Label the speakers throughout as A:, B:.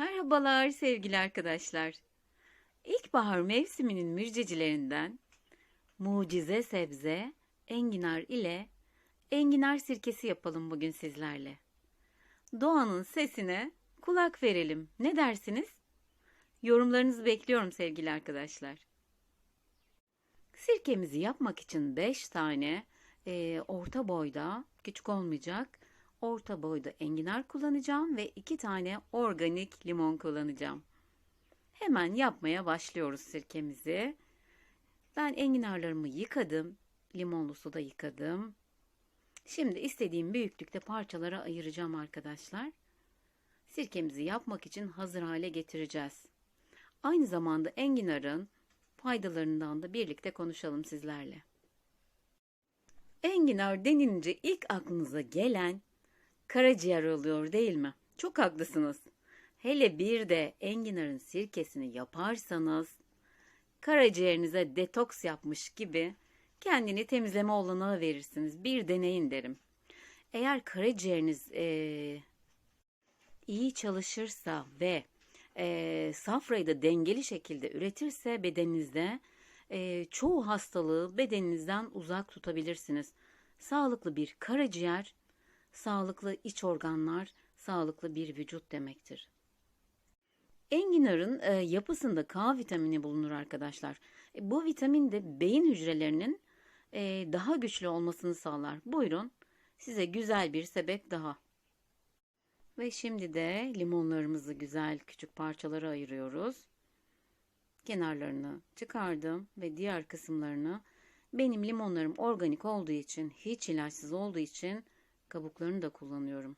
A: Merhabalar sevgili arkadaşlar. İlkbahar mevsiminin müjdecilerinden mucize sebze enginar ile enginar sirkesi yapalım bugün sizlerle. Doğanın sesine kulak verelim. Ne dersiniz? Yorumlarınızı bekliyorum sevgili arkadaşlar. Sirkemizi yapmak için 5 tane e, orta boyda, küçük olmayacak, orta boyda enginar kullanacağım ve 2 tane organik limon kullanacağım. Hemen yapmaya başlıyoruz sirkemizi. Ben enginarlarımı yıkadım, limonlu suda yıkadım. Şimdi istediğim büyüklükte parçalara ayıracağım arkadaşlar. Sirkemizi yapmak için hazır hale getireceğiz. Aynı zamanda enginarın faydalarından da birlikte konuşalım sizlerle. Enginar denince ilk aklınıza gelen karaciğer oluyor değil mi? Çok haklısınız. Hele bir de enginarın sirkesini yaparsanız karaciğerinize detoks yapmış gibi kendini temizleme olanağı verirsiniz. Bir deneyin derim. Eğer karaciğeriniz e, iyi çalışırsa ve e, safrayı da dengeli şekilde üretirse bedeninizde e, çoğu hastalığı bedeninizden uzak tutabilirsiniz. Sağlıklı bir karaciğer, sağlıklı iç organlar, sağlıklı bir vücut demektir. Enginarın e, yapısında K vitamini bulunur arkadaşlar. E, bu vitamin de beyin hücrelerinin e, daha güçlü olmasını sağlar. Buyurun size güzel bir sebep daha. Ve şimdi de limonlarımızı güzel küçük parçalara ayırıyoruz. Kenarlarını çıkardım ve diğer kısımlarını benim limonlarım organik olduğu için, hiç ilaçsız olduğu için kabuklarını da kullanıyorum.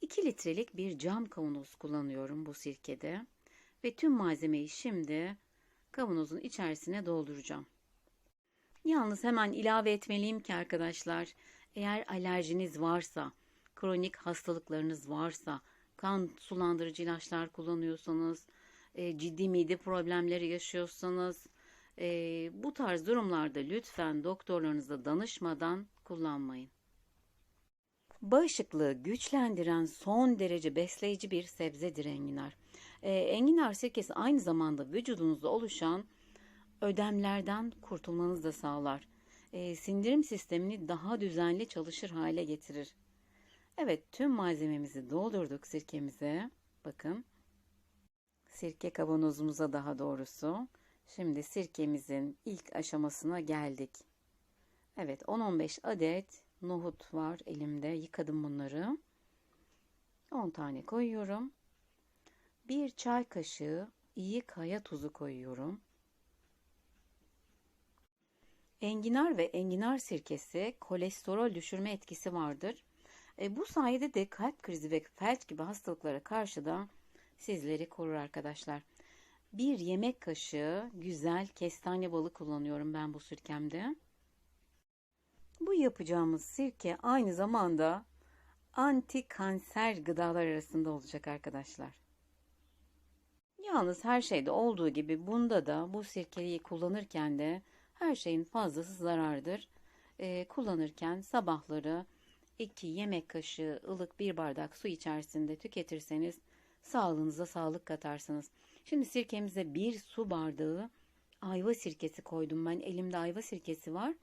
A: 2 litrelik bir cam kavanoz kullanıyorum bu sirkede ve tüm malzemeyi şimdi kavanozun içerisine dolduracağım. Yalnız hemen ilave etmeliyim ki arkadaşlar eğer alerjiniz varsa, kronik hastalıklarınız varsa, kan sulandırıcı ilaçlar kullanıyorsanız, e, ciddi mide problemleri yaşıyorsanız, e, bu tarz durumlarda lütfen doktorlarınıza danışmadan kullanmayın. Bağışıklığı güçlendiren son derece besleyici bir sebzedir enginar. E, enginar sirkesi aynı zamanda vücudunuzda oluşan ödemlerden kurtulmanızı da sağlar. E, sindirim sistemini daha düzenli çalışır hale getirir. Evet tüm malzememizi doldurduk sirkemize. Bakın sirke kavanozumuza daha doğrusu. Şimdi sirkemizin ilk aşamasına geldik. Evet 10-15 adet nohut var elimde. Yıkadım bunları. 10 tane koyuyorum. 1 çay kaşığı iyi kaya tuzu koyuyorum. Enginar ve enginar sirkesi kolesterol düşürme etkisi vardır. E, bu sayede de kalp krizi ve felç gibi hastalıklara karşı da sizleri korur arkadaşlar. Bir yemek kaşığı güzel kestane balı kullanıyorum ben bu sirkemde. Bu yapacağımız sirke aynı zamanda anti kanser gıdalar arasında olacak arkadaşlar. Yalnız her şeyde olduğu gibi bunda da bu sirkeyi kullanırken de her şeyin fazlası zarardır. Ee, kullanırken sabahları 2 yemek kaşığı ılık bir bardak su içerisinde tüketirseniz sağlığınıza sağlık katarsınız. Şimdi sirkemize bir su bardağı ayva sirkesi koydum ben. Elimde ayva sirkesi var.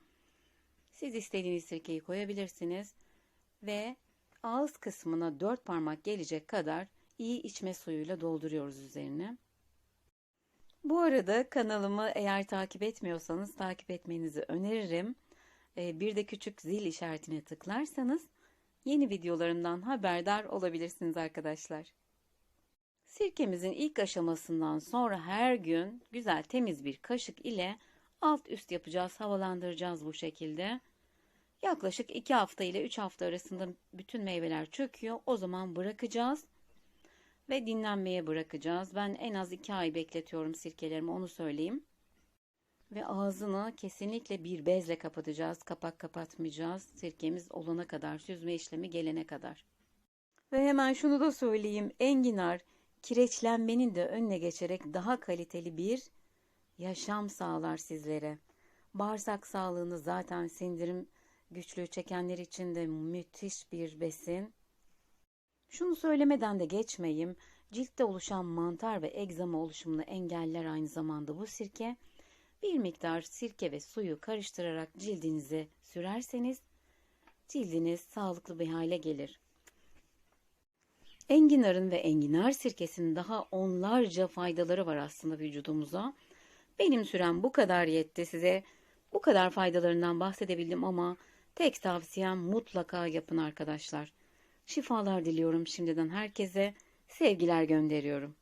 A: Siz istediğiniz sirkeyi koyabilirsiniz. Ve ağız kısmına dört parmak gelecek kadar iyi içme suyuyla dolduruyoruz üzerine. Bu arada kanalımı eğer takip etmiyorsanız takip etmenizi öneririm. Ee, bir de küçük zil işaretine tıklarsanız yeni videolarımdan haberdar olabilirsiniz arkadaşlar. Sirkemizin ilk aşamasından sonra her gün güzel temiz bir kaşık ile alt üst yapacağız, havalandıracağız bu şekilde. Yaklaşık 2 hafta ile 3 hafta arasında bütün meyveler çöküyor. O zaman bırakacağız ve dinlenmeye bırakacağız. Ben en az 2 ay bekletiyorum sirkelerimi onu söyleyeyim. Ve ağzını kesinlikle bir bezle kapatacağız. Kapak kapatmayacağız. Sirkemiz olana kadar, süzme işlemi gelene kadar. Ve hemen şunu da söyleyeyim. Enginar kireçlenmenin de önüne geçerek daha kaliteli bir yaşam sağlar sizlere. Bağırsak sağlığını zaten sindirim güçlüğü çekenler için de müthiş bir besin. Şunu söylemeden de geçmeyeyim. Ciltte oluşan mantar ve egzama oluşumunu engeller aynı zamanda bu sirke. Bir miktar sirke ve suyu karıştırarak cildinize sürerseniz cildiniz sağlıklı bir hale gelir. Enginarın ve enginar sirkesinin daha onlarca faydaları var aslında vücudumuza. Benim sürem bu kadar yetti size. Bu kadar faydalarından bahsedebildim ama tek tavsiyem mutlaka yapın arkadaşlar. Şifalar diliyorum şimdiden herkese. Sevgiler gönderiyorum.